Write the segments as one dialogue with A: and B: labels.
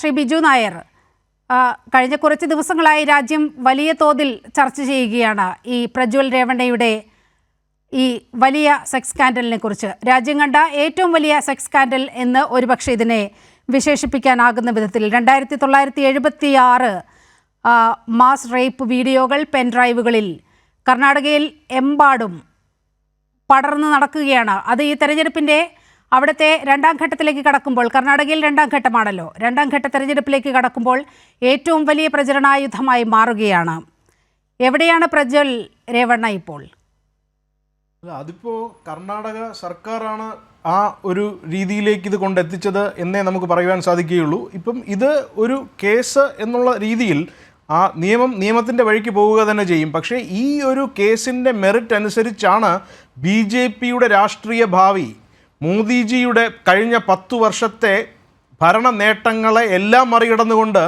A: ശ്രീ ബിജു നായർ കഴിഞ്ഞ കുറച്ച് ദിവസങ്ങളായി രാജ്യം വലിയ തോതിൽ ചർച്ച ചെയ്യുകയാണ് ഈ പ്രജ്വൽ രേവണ്ണയുടെ ഈ വലിയ സെക്സ് സ്കാൻഡലിനെ കുറിച്ച്. രാജ്യം കണ്ട ഏറ്റവും വലിയ സെക്സ് സ്കാൻഡൽ എന്ന് ഒരുപക്ഷെ ഇതിനെ വിശേഷിപ്പിക്കാനാകുന്ന വിധത്തിൽ രണ്ടായിരത്തി തൊള്ളായിരത്തി എഴുപത്തി ആറ് മാസ് റേപ്പ് വീഡിയോകൾ പെൻ ഡ്രൈവുകളിൽ കർണാടകയിൽ എമ്പാടും പടർന്നു നടക്കുകയാണ്. അത് ഈ തെരഞ്ഞെടുപ്പിന്റെ അവിടുത്തെ രണ്ടാം ഘട്ടത്തിലേക്ക് കടക്കുമ്പോൾ കർണാടകയിൽ രണ്ടാം ഘട്ടമാണല്ലോ. രണ്ടാം ഘട്ട തെരഞ്ഞെടുപ്പിലേക്ക് കടക്കുമ്പോൾ ഏറ്റവും വലിയ പ്രചരണായുധമായി മാറുകയാണ്. എവിടെയാണ് പ്രജ്വൽ രേവണ്ണ ഇപ്പോൾ?
B: അതിപ്പോ കർണാടക സർക്കാരാണ് ആ ഒരു രീതിയിലേക്ക് ഇത് കൊണ്ടെത്തിച്ചത് എന്നേ നമുക്ക് പറയുവാൻ സാധിക്കുകയുള്ളൂ. ഇപ്പം ഇത് ഒരു കേസ് എന്നുള്ള രീതിയിൽ ആ നിയമം നിയമത്തിന്റെ വഴിക്ക് പോവുക തന്നെ ചെയ്യും. പക്ഷേ ഈ ഒരു കേസിന്റെ മെറിറ്റ് അനുസരിച്ചാണ് ബി രാഷ്ട്രീയ ഭാവി മോദിജിയുടെ കഴിഞ്ഞ പത്തു വർഷത്തെ ഭരണ നേട്ടങ്ങളെ എല്ലാം മറികടന്നുകൊണ്ട്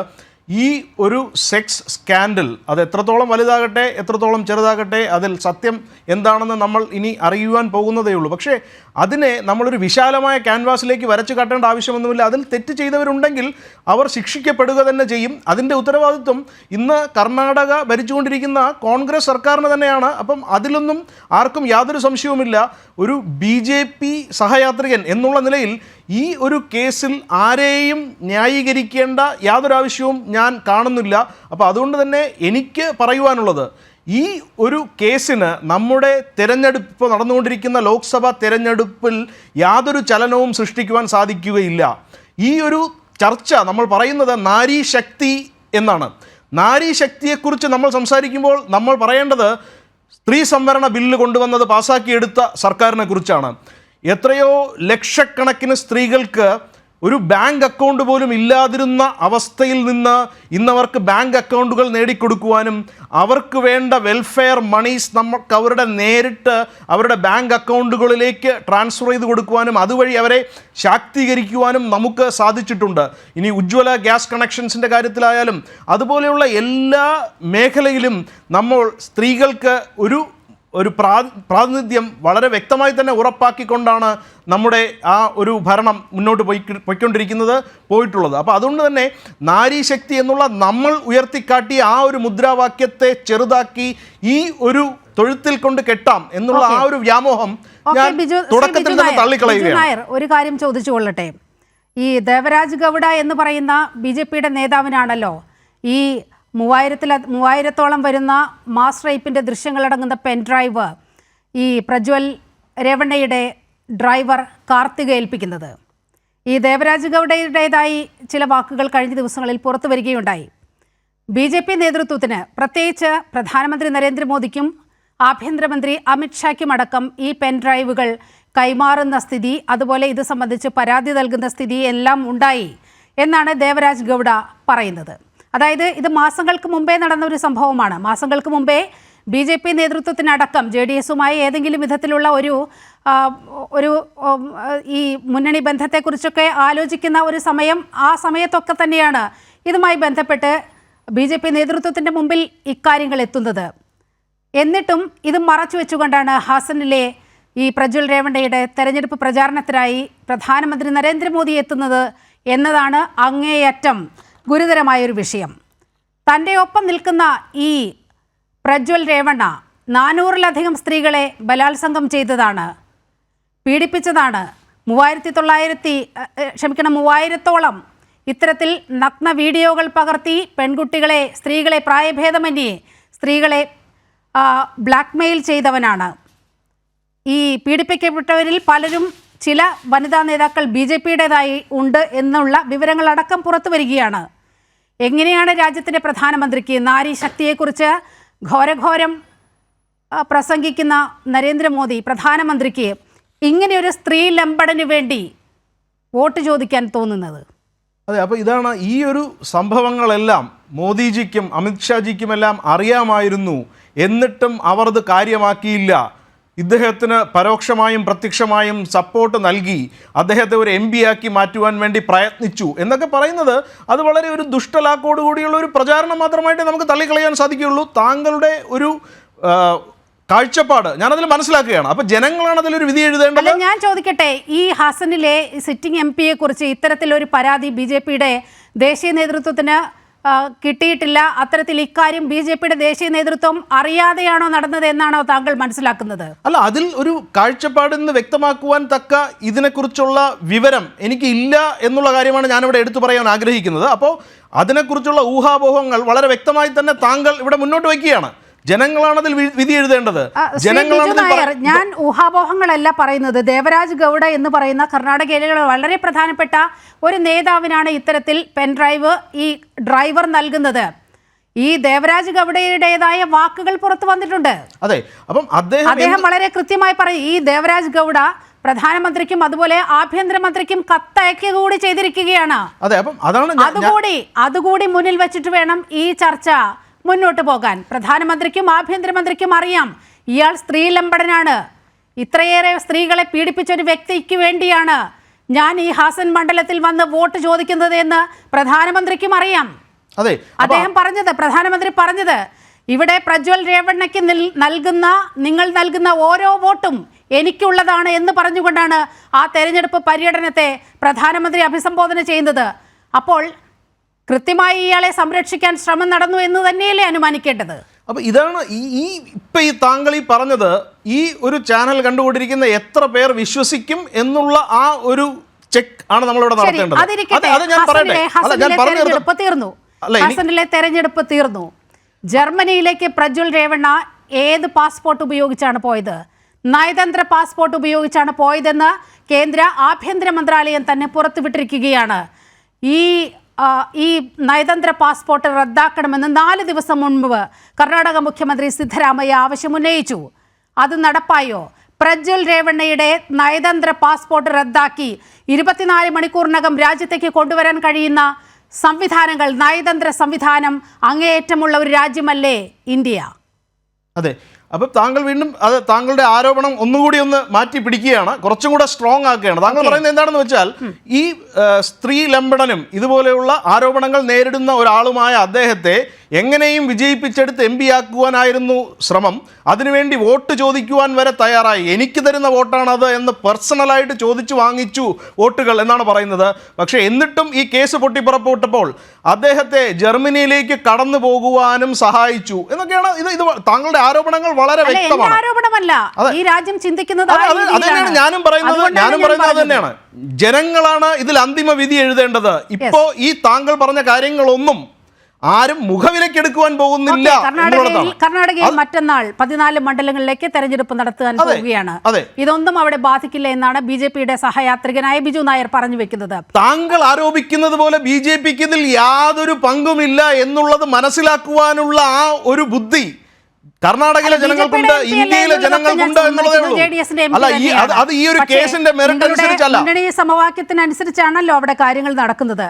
B: ഈ ഒരു സെക്സ് സ്കാൻഡൽ അത് എത്രത്തോളം വലുതാകട്ടെ എത്രത്തോളം ചെറുതാകട്ടെ അതിൽ സത്യം എന്താണെന്ന് നമ്മൾ ഇനി അറിയുവാൻ പോകുന്നതേ ഉള്ളൂ. പക്ഷേ അതിനെ നമ്മളൊരു വിശാലമായ ക്യാൻവാസിലേക്ക് വരച്ചു കാട്ടേണ്ട ആവശ്യമൊന്നുമില്ല. അതിൽ തെറ്റ് ചെയ്തവരുണ്ടെങ്കിൽ അവർ ശിക്ഷിക്കപ്പെടുക തന്നെ ചെയ്യും. അതിന്റെ ഉത്തരവാദിത്വം ഇന്ന് കർണാടക ഭരിച്ചുകൊണ്ടിരിക്കുന്ന കോൺഗ്രസ് സർക്കാരിന് തന്നെയാണ്. അപ്പം അതിലൊന്നും ആർക്കും യാതൊരു സംശയവുമില്ല. ഒരു ബി സഹയാത്രികൻ എന്നുള്ള നിലയിൽ ഈ ഒരു കേസിൽ ആരെയും ന്യായീകരിക്കേണ്ട യാതൊരു ആവശ്യവും ഞാൻ കാണുന്നില്ല. അപ്പോൾ അതുകൊണ്ട് തന്നെ എനിക്ക് പറയുവാനുള്ളത് ഈ ഒരു കേസിന് നമ്മുടെ തിരഞ്ഞെടുപ്പ് ഇപ്പോൾ നടന്നുകൊണ്ടിരിക്കുന്ന ലോക്സഭാ തിരഞ്ഞെടുപ്പിൽ യാതൊരു ചലനവും സൃഷ്ടിക്കുവാൻ സാധിക്കുകയില്ല. ഈ ഒരു ചർച്ച നമ്മൾ പറയുന്നത് നാരീ ശക്തി എന്നാണ്. നാരീ ശക്തിയെക്കുറിച്ച് നമ്മൾ സംസാരിക്കുമ്പോൾ നമ്മൾ പറയേണ്ടത് സ്ത്രീ സംവരണ ബില്ല് കൊണ്ടുവന്നത് പാസാക്കിയെടുത്ത സർക്കാരിനെ കുറിച്ചാണ് എത്രയോ ലക്ഷക്കണക്കിന് സ്ത്രീകൾക്ക് ഒരു ബാങ്ക് അക്കൗണ്ട് പോലും ഇല്ലാതിരുന്ന അവസ്ഥയിൽ നിന്ന് ഇന്നവർക്ക് ബാങ്ക് അക്കൗണ്ടുകൾ നേടിക്കൊടുക്കുവാനും അവർക്ക് വേണ്ട വെൽഫെയർ മണീസ് നമുക്ക് അവരുടെ നേരിട്ട് അവരുടെ ബാങ്ക് അക്കൗണ്ടുകളിലേക്ക് ട്രാൻസ്ഫർ ചെയ്ത് കൊടുക്കുവാനും അതുവഴി അവരെ ശാക്തീകരിക്കുവാനും നമുക്ക് സാധിച്ചിട്ടുണ്ട്. ഇനി ഉജ്ജ്വല ഗ്യാസ് കണക്ഷൻസിന്റെ കാര്യത്തിലായാലും അതുപോലെയുള്ള എല്ലാ മേഖലയിലും നമ്മൾ സ്ത്രീകൾക്ക് ഒരു ഒരു പ്രാ പ്രാതിനിധ്യം വളരെ വ്യക്തമായി തന്നെ ഉറപ്പാക്കിക്കൊണ്ടാണ് നമ്മുടെ ആ ഒരു ഭരണം മുന്നോട്ട് പോയി പോയിക്കൊണ്ടിരിക്കുന്നത് പോയിട്ടുള്ളത്. അപ്പോൾ അതുകൊണ്ട് തന്നെ നാരീശക്തി എന്നുള്ള നമ്മൾ ഉയർത്തിക്കാട്ടിയ ആ ഒരു മുദ്രാവാക്യത്തെ ചെറുതാക്കി ഈ ഒരു തൊഴുത്തിൽ കൊണ്ട് കെട്ടാം എന്നുള്ള ആ ഒരു വ്യാമോഹം ഞാൻ തുടക്കത്തിൽ തന്നെ തള്ളിക്കളയുകയാണ്.
A: ഒരു കാര്യം ചോദിച്ചു കൊള്ളട്ടെ. ഈ ദേവരാജ് ഗൗഡ എന്ന് പറയുന്ന ബി ജെ പിയുടെ നേതാവിനാണല്ലോ ഈ മൂവായിരത്തിൽ മൂവായിരത്തോളം വരുന്ന മാസ് റേപ്പിന്റെ ദൃശ്യങ്ങളടങ്ങുന്ന പെൻ ഡ്രൈവ് ഈ പ്രജ്വൽ രേവണ്ണയുടെ ഡ്രൈവർ കാർത്തിക ഏൽപ്പിക്കുന്നത്. ഈ ദേവരാജ് ഗൗഡയുടേതായി ചില വാക്കുകൾ കഴിഞ്ഞ ദിവസങ്ങളിൽ പുറത്തു വരികയുണ്ടായി. ബി ജെ പി നേതൃത്വത്തിന് പ്രത്യേകിച്ച് പ്രധാനമന്ത്രി നരേന്ദ്രമോദിക്കും ആഭ്യന്തരമന്ത്രി അമിത്ഷായ്ക്കും അടക്കം ഈ പെൻ ഡ്രൈവുകൾ കൈമാറുന്ന സ്ഥിതി അതുപോലെ ഇത് സംബന്ധിച്ച് പരാതി നൽകുന്ന സ്ഥിതി എല്ലാം ഉണ്ടായി എന്നാണ് ദേവരാജ് ഗൗഡ പറയുന്നത്. അതായത് ഇത് മാസങ്ങൾക്ക് മുമ്പേ നടന്ന ഒരു സംഭവമാണ്. മാസങ്ങൾക്ക് മുമ്പേ ബി ജെ പി നേതൃത്വത്തിനടക്കം ജെ ഡി എസുമായി ഏതെങ്കിലും വിധത്തിലുള്ള ഒരു ഒരു ഈ മുന്നണി ബന്ധത്തെക്കുറിച്ചൊക്കെ ആലോചിക്കുന്ന ഒരു സമയം ആ സമയത്തൊക്കെ തന്നെയാണ് ഇതുമായി ബന്ധപ്പെട്ട് ബി ജെ പി നേതൃത്വത്തിന്റെ മുമ്പിൽ ഇക്കാര്യങ്ങൾ എത്തുന്നത്. എന്നിട്ടും ഇത് മറച്ചു വെച്ചുകൊണ്ടാണ് ഹാസനിലെ ഈ പ്രജ്വൽ രേവണ്ണയുടെ തെരഞ്ഞെടുപ്പ് പ്രചാരണത്തിനായി പ്രധാനമന്ത്രി നരേന്ദ്രമോദി എത്തുന്നത് എന്നതാണ് അങ്ങേയറ്റം ഗുരുതരമായൊരു വിഷയം. തന്റെ ഒപ്പം നിൽക്കുന്ന ഈ പ്രജ്വൽ രേവണ്ണ നാനൂറിലധികം സ്ത്രീകളെ ബലാത്സംഗം ചെയ്തതാണ്. പീഡിപ്പിച്ചതാണ്. മൂവായിരത്തി തൊള്ളായിരത്തി ക്ഷമിക്കണം മൂവായിരത്തോളം ഇത്തരത്തിൽ നഗ്ന വീഡിയോകൾ പകർത്തി പെൺകുട്ടികളെ സ്ത്രീകളെ പ്രായഭേദമന്യേ സ്ത്രീകളെ ബ്ലാക്ക്മെയിൽ ചെയ്തവനാണ്. ഈ പീഡിപ്പിക്കപ്പെട്ടവരിൽ പലരും ചില വനിതാ നേതാക്കൾ ബി ജെ പിയുടേതായി ഉണ്ട് എന്നുള്ള വിവരങ്ങളടക്കം പുറത്തു വരികയാണ്. എങ്ങനെയാണ് രാജ്യത്തിന്റെ പ്രധാനമന്ത്രിക്ക് നാരി ശക്തിയെക്കുറിച്ച് ഘോരഘോരം പ്രസംഗിക്കുന്ന നരേന്ദ്രമോദി പ്രധാനമന്ത്രിക്ക് ഇങ്ങനെയൊരു സ്ത്രീ ലംബടന് വേണ്ടി വോട്ട് ചോദിക്കാൻ തോന്നുന്നത്?
B: അതെ അപ്പോൾ ഇതാണ് ഈ ഒരു സംഭവങ്ങളെല്ലാം മോദിജിക്കും അമിത്ഷാജിക്കുമെല്ലാം അറിയാമായിരുന്നു. എന്നിട്ടും അവർ അത് കാര്യമാക്കിയില്ല. ഇദ്ദേഹത്തിന് പരോക്ഷമായും പ്രത്യക്ഷമായും സപ്പോർട്ട് നൽകി അദ്ദേഹത്തെ ഒരു എം പി ആക്കി മാറ്റുവാൻ വേണ്ടി പ്രയത്നിച്ചു എന്നൊക്കെ പറയുന്നത് അത് വളരെ ഒരു ദുഷ്ടലാക്കോട് കൂടിയുള്ള ഒരു പ്രചാരണം മാത്രമായിട്ട് നമുക്ക് തള്ളിക്കളയാൻ സാധിക്കുകയുള്ളൂ. താങ്കളുടെ ഒരു കാഴ്ചപ്പാട് ഞാനതിൽ മനസ്സിലാക്കുകയാണ്. അപ്പൊ ജനങ്ങളാണ് അതിലൊരു വിധി എഴുതേണ്ടത്?
A: ഞാൻ ചോദിക്കട്ടെ ഈ ഹസനിലെ സിറ്റിംഗ് എം പിയെ കുറിച്ച് ഇത്തരത്തിലൊരു പരാതി ബി ജെ പിയുടെ ദേശീയ നേതൃത്വത്തിന് കിട്ടിയിട്ടില്ല. അത്തരത്തിൽ ഇക്കാര്യം ബി ജെ പിയുടെ ദേശീയ നേതൃത്വം അറിയാതെയാണോ നടന്നത് എന്നാണോ താങ്കൾ മനസ്സിലാക്കുന്നത്?
B: അല്ല അതിൽ ഒരു കാഴ്ചപ്പാട് വ്യക്തമാക്കുവാൻ തക്ക ഇതിനെക്കുറിച്ചുള്ള വിവരം എനിക്ക് ഇല്ല എന്നുള്ള കാര്യമാണ് ഞാനിവിടെ എടുത്തു പറയാൻ ആഗ്രഹിക്കുന്നത്. അപ്പോൾ അതിനെക്കുറിച്ചുള്ള ഊഹാപോഹങ്ങൾ വളരെ വ്യക്തമായി തന്നെ താങ്കൾ ഇവിടെ മുന്നോട്ട് വയ്ക്കുകയാണ്. ജനങ്ങളാണ് അതിൽ വിധി എഴുതേണ്ടത്. ജനങ്ങളാണ്
A: ഞാൻ ഊഹാപോഹങ്ങളല്ല പറയുന്നത്. ദേവരാജ് ഗൗഡ എന്ന് പറയുന്ന കർണാടകയിലെ വളരെ പ്രധാനപ്പെട്ട ഒരു നേതാവിനാണ് ഇത്തരത്തിൽ പെൻ ഡ്രൈവ് ഈ ഡ്രൈവർ നൽകുന്നത്. ഈ ദേവരാജ് ഗൗഡയുടേതായ വാക്കുകൾ പുറത്തു വന്നിട്ടുണ്ട്.
B: അതെ അപ്പം അദ്ദേഹം
A: അദ്ദേഹം വളരെ കൃത്യമായി പറയും ഈ ദേവരാജ് ഗൗഡ പ്രധാനമന്ത്രിക്കും അതുപോലെ ആഭ്യന്തരമന്ത്രിക്കും കത്തയക്കുക കൂടി ചെയ്തിരിക്കുകയാണ്. അതുകൂടി അതുകൂടി മുന്നിൽ വെച്ചിട്ട് വേണം ഈ ചർച്ച. മുന്നോട്ട് പോകാൻ. പ്രധാനമന്ത്രിക്കും ആഭ്യന്തരമന്ത്രിക്കും അറിയാം ഇയാൾ സ്ത്രീ സ്ത്രീലമ്പടനാണ് ഇത്രയേറെ സ്ത്രീകളെ പീഡിപ്പിച്ച ഒരു വ്യക്തിക്ക് വേണ്ടിയാണ് ഞാൻ ഈ ഹാസൻ മണ്ഡലത്തിൽ വന്ന് വോട്ട് ചോദിക്കുന്നത് എന്ന് പ്രധാനമന്ത്രിക്കും അറിയാം.
B: അതെ
A: അദ്ദേഹം പറഞ്ഞത് പ്രധാനമന്ത്രി പറഞ്ഞത് ഇവിടെ പ്രജ്വൽ രേവണ്ണയ്ക്ക് നൽകുന്ന നിങ്ങൾ നൽകുന്ന ഓരോ വോട്ടും എനിക്കുള്ളതാണ് എന്ന് പറഞ്ഞുകൊണ്ടാണ് ആ തെരഞ്ഞെടുപ്പ് പര്യടനത്തെ പ്രധാനമന്ത്രി അഭിസംബോധന ചെയ്യുന്നത്. അപ്പോൾ കൃത്യമായി ഇയാളെ സംരക്ഷിക്കാൻ ശ്രമം നടന്നു എന്ന് തന്നെയല്ലേ അനുമാനിക്കേണ്ടത്?
B: അപ്പൊ ഇതാണ് ഈ ഈ ഇപ്പൊ ഈ താങ്കൾ ഈ പറഞ്ഞത് ഈ ഒരു ചാനൽ കണ്ടുകൊണ്ടിരിക്കുന്ന എത്ര പേർ വിശ്വസിക്കും എന്നുള്ള ആ ഒരു ചെക്ക് ആണ് നമ്മളിവിടെ നടത്തേണ്ടത്.
A: തീർന്നു. ഹസനിലെ തെരഞ്ഞെടുപ്പ് തീർന്നു. ജർമ്മനിയിലേക്ക് പ്രജ്വൽ രേവണ്ണ ഏത് പാസ്പോർട്ട് ഉപയോഗിച്ചാണ് പോയത്? നയതന്ത്ര പാസ്പോർട്ട് ഉപയോഗിച്ചാണ് പോയതെന്ന് കേന്ദ്ര ആഭ്യന്തര മന്ത്രാലയം തന്നെ പുറത്തുവിട്ടിരിക്കുകയാണ്. ഈ ഈ നയതന്ത്ര പാസ്പോർട്ട് റദ്ദാക്കണമെന്ന് നാല് ദിവസം മുൻപ് കർണാടക മുഖ്യമന്ത്രി സിദ്ധരാമയ്യ ആവശ്യമുന്നയിച്ചു അത് നടപ്പായോ? പ്രജ്വൽ രേവണ്ണയുടെ നയതന്ത്ര പാസ്പോർട്ട് റദ്ദാക്കി ഇരുപത്തിനാല് മണിക്കൂറിനകം രാജ്യത്തേക്ക് കൊണ്ടുവരാൻ കഴിയുന്ന സംവിധാനങ്ങൾ നയതന്ത്ര സംവിധാനം അങ്ങേയറ്റമുള്ള ഒരു രാജ്യമല്ലേ ഇന്ത്യ?
B: അതെ. അപ്പം താങ്കൾ വീണ്ടും അത് താങ്കളുടെ ആരോപണം ഒന്നുകൂടി ഒന്ന് മാറ്റി പിടിക്കുകയാണ്. കുറച്ചും കൂടെ സ്ട്രോങ് ആക്കുകയാണ്. താങ്കൾ പറയുന്നത് എന്താണെന്ന് വെച്ചാൽ ഈ സ്ത്രീ ലംബടനും ഇതുപോലെയുള്ള ആരോപണങ്ങൾ നേരിടുന്ന ഒരാളുമായ അദ്ദേഹത്തെ എങ്ങനെയും വിജയിപ്പിച്ചെടുത്ത് എം പി ആക്കുവാനായിരുന്നു ശ്രമം. അതിനുവേണ്ടി വോട്ട് ചോദിക്കുവാൻ വരെ തയ്യാറായി. എനിക്ക് തരുന്ന വോട്ടാണത് എന്ന് പേഴ്സണലായിട്ട് ചോദിച്ചു വാങ്ങിച്ചു വോട്ടുകൾ എന്നാണ് പറയുന്നത്. പക്ഷേ എന്നിട്ടും ഈ കേസ് പൊട്ടിപ്പുറപ്പെട്ടപ്പോൾ അദ്ദേഹത്തെ ജർമ്മനിയിലേക്ക് കടന്നു പോകുവാനും സഹായിച്ചു എന്നൊക്കെയാണ് ഇത് ഇത് താങ്കളുടെ ആരോപണങ്ങൾ വളരെ വ്യക്തമാണ്.
A: ആരോപണമല്ല. ഈ രാജ്യം ചിന്തിക്കുന്നത്.
B: ഞാനും പറയുന്നത്. ഞാനും പറയുന്നത് തന്നെയാണ് ജനങ്ങളാണ് ഇതിൽ അന്തിമ വിധി എഴുതേണ്ടത്. ഇപ്പോ ഈ താങ്കൾ പറഞ്ഞ കാര്യങ്ങളൊന്നും ആരും മുഖവിലക്കെടുക്കുവാൻ പോകുന്നില്ല
A: കർണാടകയിൽ കർണാടകയിൽ മറ്റന്നാൾ പതിനാല് മണ്ഡലങ്ങളിലേക്ക് തെരഞ്ഞെടുപ്പ് നടത്താൻ പോവുകയാണ്. ഇതൊന്നും അവിടെ ബാധിക്കില്ല എന്നാണ് ബി ജെ പിയുടെ സഹയാത്രികനായ ബിജു നായർ പറഞ്ഞു വെക്കുന്നത്.
B: താങ്കൾ ആരോപിക്കുന്നത് പോലെ ബി ജെ പിക്ക് ഇതിൽ യാതൊരു പങ്കുമില്ല എന്നുള്ളത് മനസ്സിലാക്കുവാനുള്ള ആ ഒരു ബുദ്ധി കർണാടകയിലെ ജനങ്ങൾക്കുണ്ട് ഇന്ത്യയിലെ ജനങ്ങൾക്കുണ്ട് എന്നുള്ളതേ അല്ല ഈ അത് ഈ ഒരു കേസിന്റെ മെറിറ്റ് അനുസരിച്ചല്ല.
A: സമവാക്യത്തിനനുസരിച്ചാണല്ലോ അവിടെ കാര്യങ്ങൾ നടക്കുന്നത്.